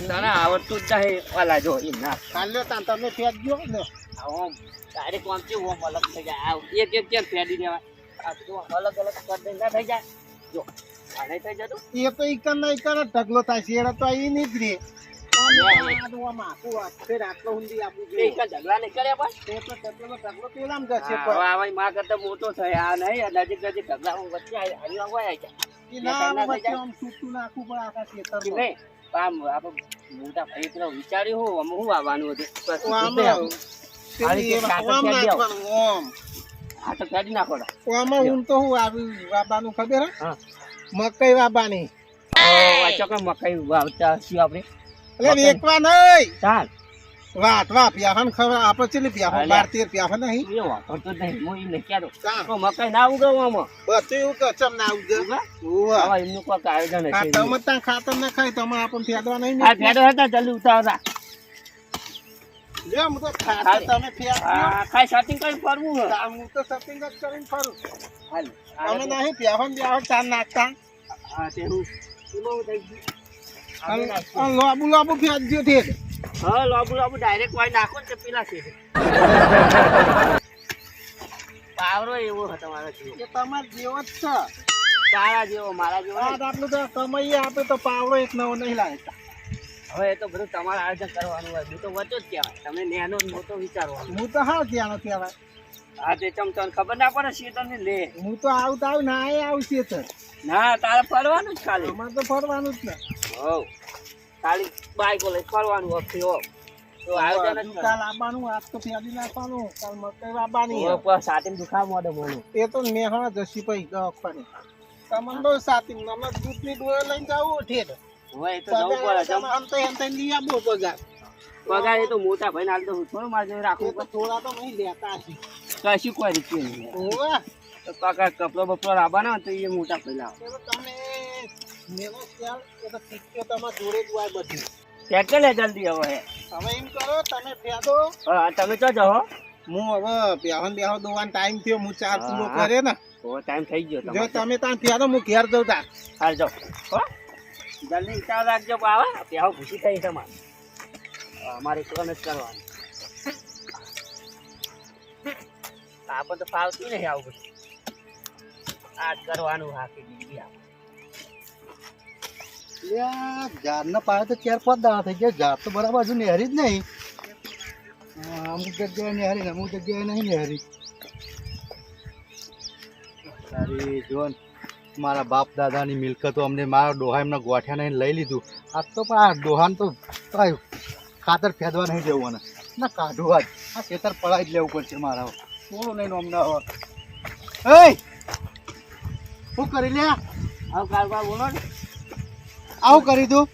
તને આવડતું જ નહીં ઓલા જો ના કાલ્યો તાન તમે ગયો ને ડાયરેક્ટ આમ કેવું આમ અલગ થઈ જાય આવ એક એક કેમ ફેડી દેવાય આ જો અલગ અલગ કરી ના થઈ જાય જો આ નહીં થઈ જતું એ તો ઈકન ના ઈકન ઢગલો થાય છે એના તો અહીં નહીં જ ઢગલો ઢગલો હા, મોટો થાય આ નહીં નજીક નજીક ઝઘડા વચ્ચે આવી આમ આપણે મોટા ભાઈ વિચાર્યું હું આમ હું આવવાનું હતું. આ તો કાઢી નાખો આમાં હું તો હું આવી વાબાનું ખબર મકાઈ હા ચોક્કસ મકાઈ વાવતા છીએ આપણે એટલે. વેકવા નહીં. ચાલ. વાત વા પ્યાફન ખબર આપણે ચેલી પ્યાફન. બાર તેર પ્યાફાન નહીં? એ વાપરતો તો નહીં હું એમ નહીં તો મકાઈ ના ઉગાવવામાં બસ એવું કે ચમ ના ઉગે? ઓવા હવે એમનું કોઈક આયોજન નહીં હશે તમે ત્યાં ખાતર ના ખાય તમે આપણ ફેડવા નહીં આ ફેડો હતા જલ્દી ઉતાવળા લે હું તો ખાતર તમે આ ખાઈ સેટિંગ કરીને ફરવું હે. તો શોપિંગ જ કરીને ફરું. હાલ. અમે નહીં પ્યાફાન પ્યાફાન ચાર નાખતા. હા તે હું એમાં થઈ ગયું. લાબુ લોબુ લોબુ ફેદજો તે હા લાબુ લાંબુ ડાયરેક્ટ વાય નાખો ને પેલા છે. પાવરો એવો હતો તમારો જેવો. એ તમાર જેવો જ છે. તારા જેવો મારા જેવો આ નહીં. તો કમાઈએ આપે તો પાવરો એક નવો નહીં લાગતા. હવે એ તો બધું તમારે આયોજન કરવાનું હોય. હું તો વચ્ચે જ કહેવાય. તમે નેનો મોટો વિચારવાનું. હું તો હા ત્યાં નથી આવે હા તે ચમ તને ખબર ના પડે છે તમને લે. હું તો આવતા આવું ના એ આવશે તો. ના તારે ફરવાનું જ ખાલી. અમારે તો ફરવાનું જ ને હવ ખાલી બાઈકો લઈ ફરવાનું હફતી હો. તો આયોજન જ કાલ આવવાનું તો ફેરી નાખવાનું. કાલ મકઈ વાવવાની કરવાનું સાથે દુખાવ મોઢે મોનું એ તો મેહણા જશી પછી દવાખાને. તમને તો સાથી અમે દૂધની ડોળે લઈને જાવું ઠેર. હોય તો જવું પડે આમ તો એમ તો લઈ આવો પગાર પગાર એ તો મોટા ભાઈ હાલ તો થોડું મારે રાખવું તો થોડા તો નહીં લેતા છે કશું કોઈ રીતે નહીં. તો પગાર કપડો બપડો લાવવાનો તો એ મોટા બધી. ફેંકે લે જલ્દી હવે. હવે એમ કરો તમે ફેદો. હા તમે ચો જાઓ હું. હવે બેહન બેહો દોવાનો ટાઈમ થયો હું ચાર પૂરો કરે ને. ઓ ટાઈમ થઈ ગયો જો તમે ત્યાં ફેદો હું ઘેર જઉં તા હાલ જાઓ. હો. જલ્દી વિચાર રાખજો બાવા પ્યાવ ખુશી થઈ તમારે અમારે કોને કરવાનું. આપણે તો ફાવતું નહીં આવું બધું? આ કરવાનું હાકી દીધી આપણે તો ચાર પાંચ દાણા થઈ ગયા. ઝાડ તો બરાબર હજુ નેહરી જ નહીં. અમુક જગ્યાએ નેહરી અમુક જગ્યાએ નહીં નેહરી. અરે જોન, મારા બાપ દાદાની મિલકતો અમને મારા ડોહા એમના ગોઠ્યા નહીં લઈ લીધું. આ તો પણ આ ડોહાને તો ખાતર ફેદવા નહીં જવું ના કાઢવા જ આ ખેતર પડાવી જ લેવું પડશે મારા થોડું નહીં નોમના એ શું કરી લે આવું બોલો ને. આવું કરી તું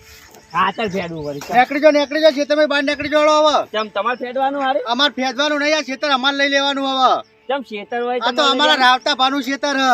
ખાતર ફેરવું વળી. નીકળી જાઓ નીકળી જાઓ ખેતરમાં બહાર નીકળી જાઓ હવે. ચમ તમારે ફેડવાનું હારે? અમારે ફેંદવાનું નહીં આ ખેતર અમારે લઈ લેવાનું હવે. ચમ શેતર હોય આ તો અમારા રાવતા ભાનું શેતર હ.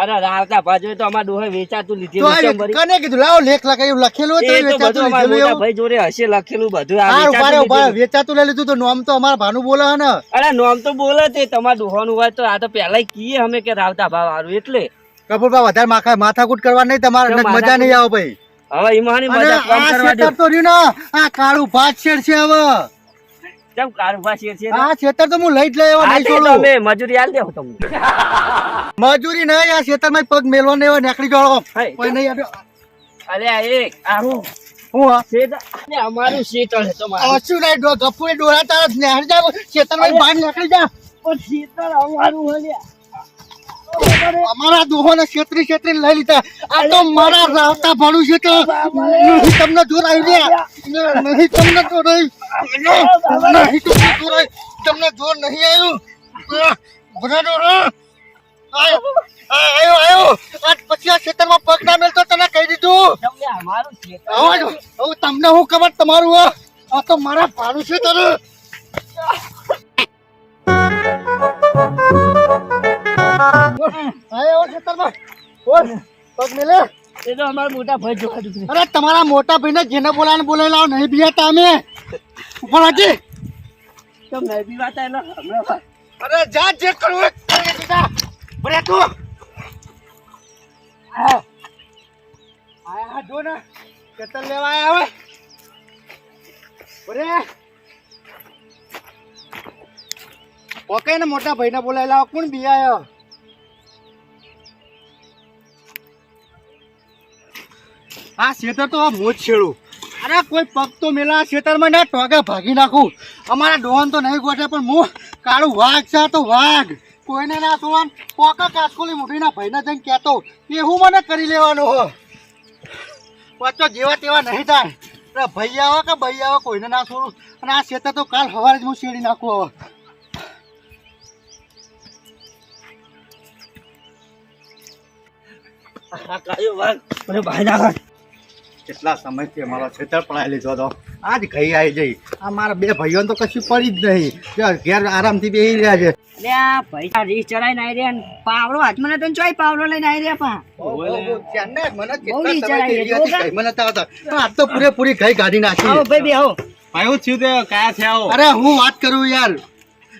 અરે રાવતા બાજુ તો અમારે ડોહે વેચાતું લીધેલું આ કને કીધું લાવો લેખ લખાયું લખેલું તો વેચાતું લીધેલું એવું? ભાઈ જોરે હશે લખેલું બધું આ વેચાતું ઊભા વેચાતું લઈ લીધું તો નોમ તો અમારા ભાનું બોલે ને અરે નોમ તો બોલે તે તમારે ડોહાનું હોય તો આ તો પહેલાય કીએ અમે કે રાવતા ભાવ આરું એટલે. કપૂરભાઈ વધારે માખા માથાકૂટ કરવા નહીં તમારે મજા નહીં આવે ભાઈ. હવે ઈમાની મજા કામ કરવા દો. તો રહ્યું ને આ કાળું ભાત શેર છે હવે. કેમ કારુભા શેર છે આ ખેતર તો હું લઈ જ લઈ આ નહીં છોડું. તમે મજૂરી આલ દેવો તમને મજૂરી નહીં આ ખેતરમાં પગ મેલવા નહીં હોય નીકળી જાઓ કોઈ નહીં આવ્યો. અરે આ એક આરું હું? હા શેતર અરે અમારું શીતળ છે તમારું. અશું નહીં ડો ગફુરી ડોરા તારા નેહરી જાવ. ખેતરમાં બહાર નીકળી જા. પણ શેતર અમારું હોય અમારા દોહોને છેતરી છેતરી લઈ લીધા. આ તો મારા રાવતા ભાડું છે તો. નહીં તમને જોર આવી લે નહીં તમને જોર આવી નહીં તમને જોર આવી તમને જોર નહીં આવ્યું. જોર આયો. આયો આજ પછી આ ખેતરમાં પગ ના મેલતો તને કહી દીધું. હવે તમને હું ખબર તમારું? આ તો મારા ભાડું છે તને આયો ખેતરમાં. બોલ પગ મેલે. એ તો અમારા મોટા ભાઈ ને અરે તમારા જેને બોલાને બોલાવી લાવો નહીં બિયાતા અમે. ઉપર હાજી તમને બી વાત અરે જા જે કરવું તું. આયા. જો ને. ખેતર લેવા આયા હવે ઓરે ઓકે ને મોટા ભાઈને બોલાવી લાવો કોણ બી આયો? આ શેતર તો મોજ છેડું. અરે કોઈ પગ તો મેલા ખેતરમાં ના ટોગે ભાગી નાખું. અમારા ડોન તો નહીં ગોઠે, પણ હું કાળું વાઘ છે તો વાઘ. કોઈને ના છોડવાનું પોકા કાસકોલી મૂઠીના ભાઈને જઈને કહેતો એ હું મને કરી લેવાનું હો? પાછો જેવા તેવા નહીં થાય. ભાઈ આવો કે ભાઈ આવો, કોઈને ના છોડું. અને આ ખેતર તો કાલ સવારે જ હું શેડી નાખું હવે. કાયો વાઘ, મને બહાર નાખ કેટલા સમયથી અમારો છેતર પડાવી લીધો હતો. આજ ઘઈ આવી જઈ. આ મારા બે ભાઈઓને તો કશું પડી જ નહીં. ઘેર આરામથી બેસી રહ્યા છે. અલે આ પૈસા રીસ ચડાઈને આવી રહ્યા પાવડો હાથમાં નતો ને ચોય પાવડો લઈને આવી રહ્યા પા મને મને તો આવતા. પણ તો પૂરેપૂરી ઘઈ કાઢી નાખી આવો ભાઈ બે આવો ભાઈ થયું તે કયા છે અરે હું વાત કરું યાર.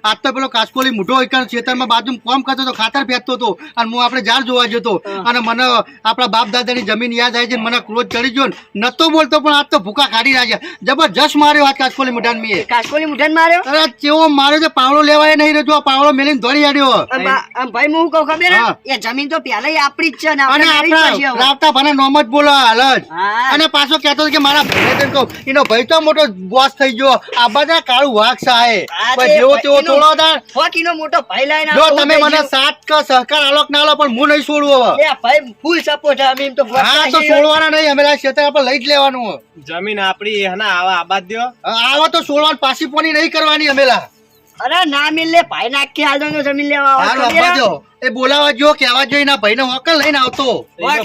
આજ તો પેલો કાસકોલી મોટો એકણ ખેતરમાં બાજુ કોમ કરતો હતો ખાતર ફેંકતો હતો. અને હું આપણે ઝાડ જોવા જતો. અને મને આપણા બાપ દાદાની જમીન યાદ આવી છે મને ક્રોધ ચડી ગયો ને નતો બોલતો પણ આજ તો ભૂકા કાઢી રહ્યા જબરજસ્ત માર્યો આજ કાસકોલી મોઢાને મેં કાસકોલી મુઠાને માર્યો? અરે કેવો માર્યો છે પાવડો લેવાય નહીં રહ્યો પાવડો મેલીને દોડી આડ્યો. ભાઈ હું કહું ખબર? એ જમીન તો પેલા આપણી જ છે ને અને આપણે. રાવતા ભાના નોમ જ બોલો હાલ જ. અને પાછો કહેતો હતો કે મારા ભાઈને કહું એનો ભાઈ તો મોટો બોસ થઈ ગયો. આ બધા કાળું વાઘ સાહે. જેવો તેવો ભાઈનો- તોડો હોકીનો મોટો ભાઈ લઈને જો તમે મને સાથ કે સહકાર આલોક ના આલો પણ હું નહીં છોડું હવે. દઉં. ભાઈ ફૂલ સપોર્ટ અમે એમ તો હા તો છોડવાના નહીં અમે આ ક્ષેત્ર આપણે લઈ જ લેવાનું જમીન આવા આબાદ દ્યો. આવા તો છોડવાનું પાછી પોની નહીં કરવાની અમેલા અરે ના મિલે ભાઈ નાખી હાલ જમીન લેવા આવો. એ બોલાવા જો કેવા જોઈ ના ભાઈને હોકલ લઈને આવતો. ભાઈ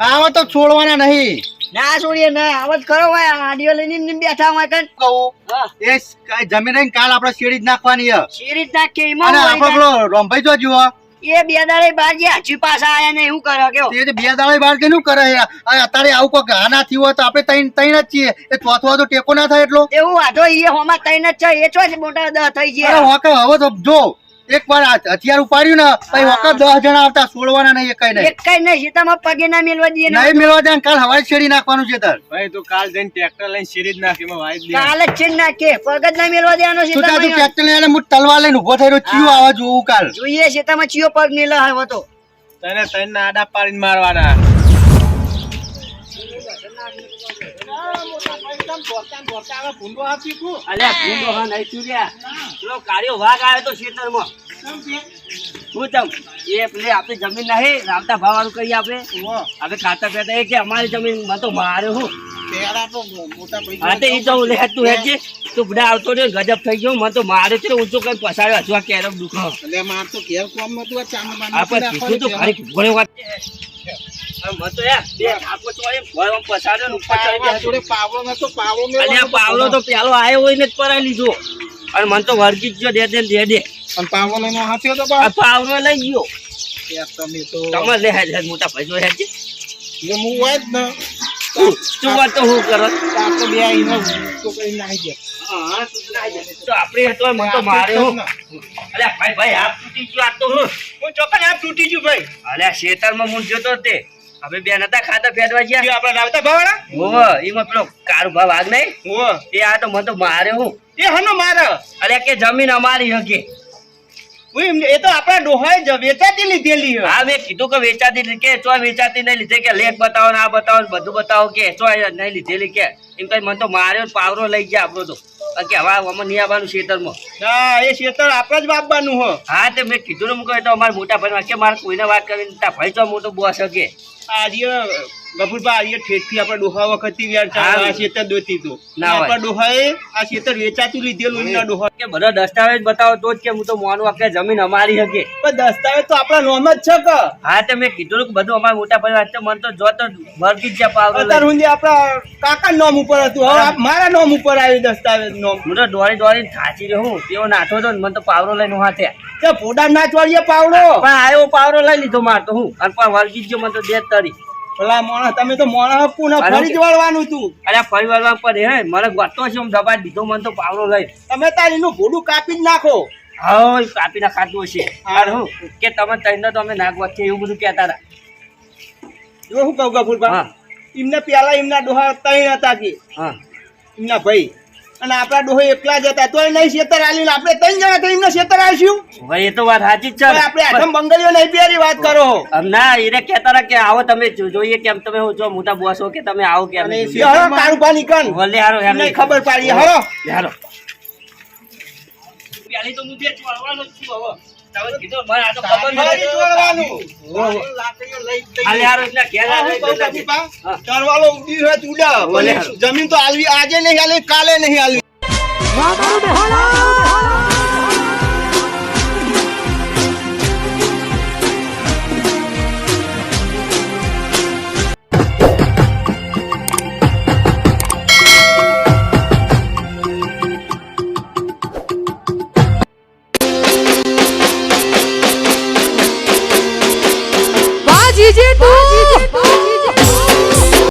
આવા તો છોડવાના નહીં. ના છોડીએ ના. આવત કરો ભાઈ. આડીઓ લઈને એમ ને બેઠા હોય કઈ કહું. એ જમીન રહીને કાલ આપણે શેરી જ નાખવાની છે. શી રીતના કે એમાં અને પેલો રોમભાઈ તો જુઓ એ બે દાડે બાર ગયા. હજી પાછા આયા ને એવું કરે કેવો? તે જે બે દાડે બાર કેનું કરે અત્યારે આવું કોઈ ઘાના થયું હોય તો આપણે તૈન તૈન જ છીએ. એ ચોથો તો ટેકો ના થાય એટલો. એવું વાંધો એ હોમાં તૈન જ છે. એ છો મોટા થઈ અરે ગયા હોકે હવે તો જો એક વાર આ હથિયાર ઉપાડ્યું ને પછી વખત દસ જણા આવતા છોડવાના નહીં કઈ નહીં. કઈ નહીં સીતામાં પગે ના મેળવા દઈએ નહીં મેળવા દે કાલ હવાઈ છેડી નાખવાનું છે તાર. ભાઈ તું કાલ જઈને ટ્રેક્ટર લઈને છેડી જ નાખી વાઈ દે કાલે જ છે નાખે. પગ જ ના મેળવા દેવાનો તું તું ટ્રેક્ટર લઈને હું તલવાર લઈને ઊભો થઈ રહ્યો ચિયો આવા જોઉં કાલ. જોઈએ સીતામાં ચિયો પગ મેલો આવ્યો તો તને તને આડા પાડીને મારવાના. અલ્યા ભૂંડો હા નહીં ચૂર્યા પેલો કાળિયો વાઘ આવ્યો તો ખેતરમાં. હું તમ? એ પેલી આપણી જમીન નહીં રામતા ભાવ વાળું કરી આપણે હવે ખાતા પીતા એ કે અમારી જમીનમાં તો મારે હું. હા તો તો હું તું હેજી તું બધા આવતો રહ્યો ગજબ થઈ ગયો. મને તો મારે છે ઊંચો કઈ પસાડ્યો હજુ આ કેરમ દુખો તો આ ગયા. અલ્યા પાવલો તો પેલો આયો હોય ને જ પરાય લીધો. અને મને તો વળગી જ ગયો દે દે ને દે. દે આ પાવરો લઈ ગયો. તમે લે હેડ હેડ મોટા ભાઈ જો હેડ છે તું વાત તો હું કરો? હા, તું ના જા. તો આપણે હતો મને તો મારે હું. અલ્યા ભાઈ ભાઈ હાથ તૂટી ગયો આ તો હું. હું ચોક્કસ આપ તૂટી ગયો ભાઈ. અલ્યા શેતરમાં મૂળ જોતો તે. હવે બે નતા ખાતા ફેરવા ગયા. જે આપણા રાવતા ભાવાના હોવ એમાં પેલો કારું ભાવ આગ નહીં? હો. એ આ તો મને તો મારે હું. એ હનો મારે. અરે કે જમીન અમારી હકે હું એ તો આપણા ડોહાએ વેચાતી લીધેલી હા મેં કીધું કે વેચાતી કે ચો વેચાતી નહીં લીધે કે લેખ બતાવો ને આ બતાવો ને બધું બતાવો કે ચો નહીં લીધેલી કે. એમ કઈ મને તો માર્યો પાવરો લઈ ગયા આપણો તો કે હવે અમે નહીં આવવાનું ખેતરમાં ના એ શેતર આપણે જ વાપવાનું હો. હા તે મેં કીધું ને મૂકો તો અમારા મોટા ભાઈ કે મારે કોઈને વાત કરીને તા ભાઈ તો મોટો બોસ શકે આ રીયો ગફુરભા ઠેઠથી આપણા ડોહા વખતથી વ્યાર આ શેતર દોતી તો. ના આપણા ડોહાએ આ શેતર વેચાતું લીધેલું એમના ડોહા. કે બધા દસ્તાવેજ બતાવો તો જ કે હું તો માનું કે જમીન અમારી હકે. પણ દસ્તાવેજ તો આપણા નોમ જ છે કે. હા તે મેં કીધું કે બધું અમારા મોટા ભાઈ વાત મને તો જો તો વર્ગી જ જ્યાં પાવરો અત્યાર સુધી આપણા કાકા નોમ ઉપર હતું. હવે મારા નોમ ઉપર આવ્યું દસ્તાવેજ નોમ. હું તો દોડી દોડી થાચી રહ્યો તેઓ તેવો નાઠો તો મને તો પાવરો લઈને હાથે તે ફોડા ના ચોળીએ પાવડો. પણ આયો પાવરો લઈ લીધો મારતો હું. અને પણ વર્ગી જ ગયો મને તો દે તરી. ભલા મોણા તમે તો મોણા પુનઃ ફરી જ વળવાનું તું. અરે ફરી વળવા પડે હે મને ગોતો છે દબાઈ દીધો મને તો પાવરો લઈ. તમે તાર એનું ભૂડું કાપી જ નાખો. હા કાપી ના ખાતું હશે હું. કે તમે તઈને તો અમે નાગ વચ્ચે એવું બધું કહેતા હતા. જો હું કહું ગફુરભા હા. એમને પેલા એમના ડોહા ત્રણ હતા કે? હા. એમના ભાઈ. અને આપણા ડોહો એકલા જ હતા. તોય નહીં શેતર આલી આપણે ત્રણ જણા થઈ એમને શેતર આવીશું ભાઈ એ તો વાત સાચી જ છે. આપણે આઠમ બંગલીઓ નહીં પહેરી વાત કરો. ના એને કહેતા હતા કે આવો તમે જો- જોઈએ કેમ તમે હું જો મોટા બોસ હો કે તમે આવો કેમ. અને તારું કારુભા નીકળ. ભલે હારો હેરો નહીં ખબર પાડી હરો. હારો. પેલી તો હું બે છું હવે. જમીન તો આલવી આજે નહીં આલવી કાલે નહીં આલવી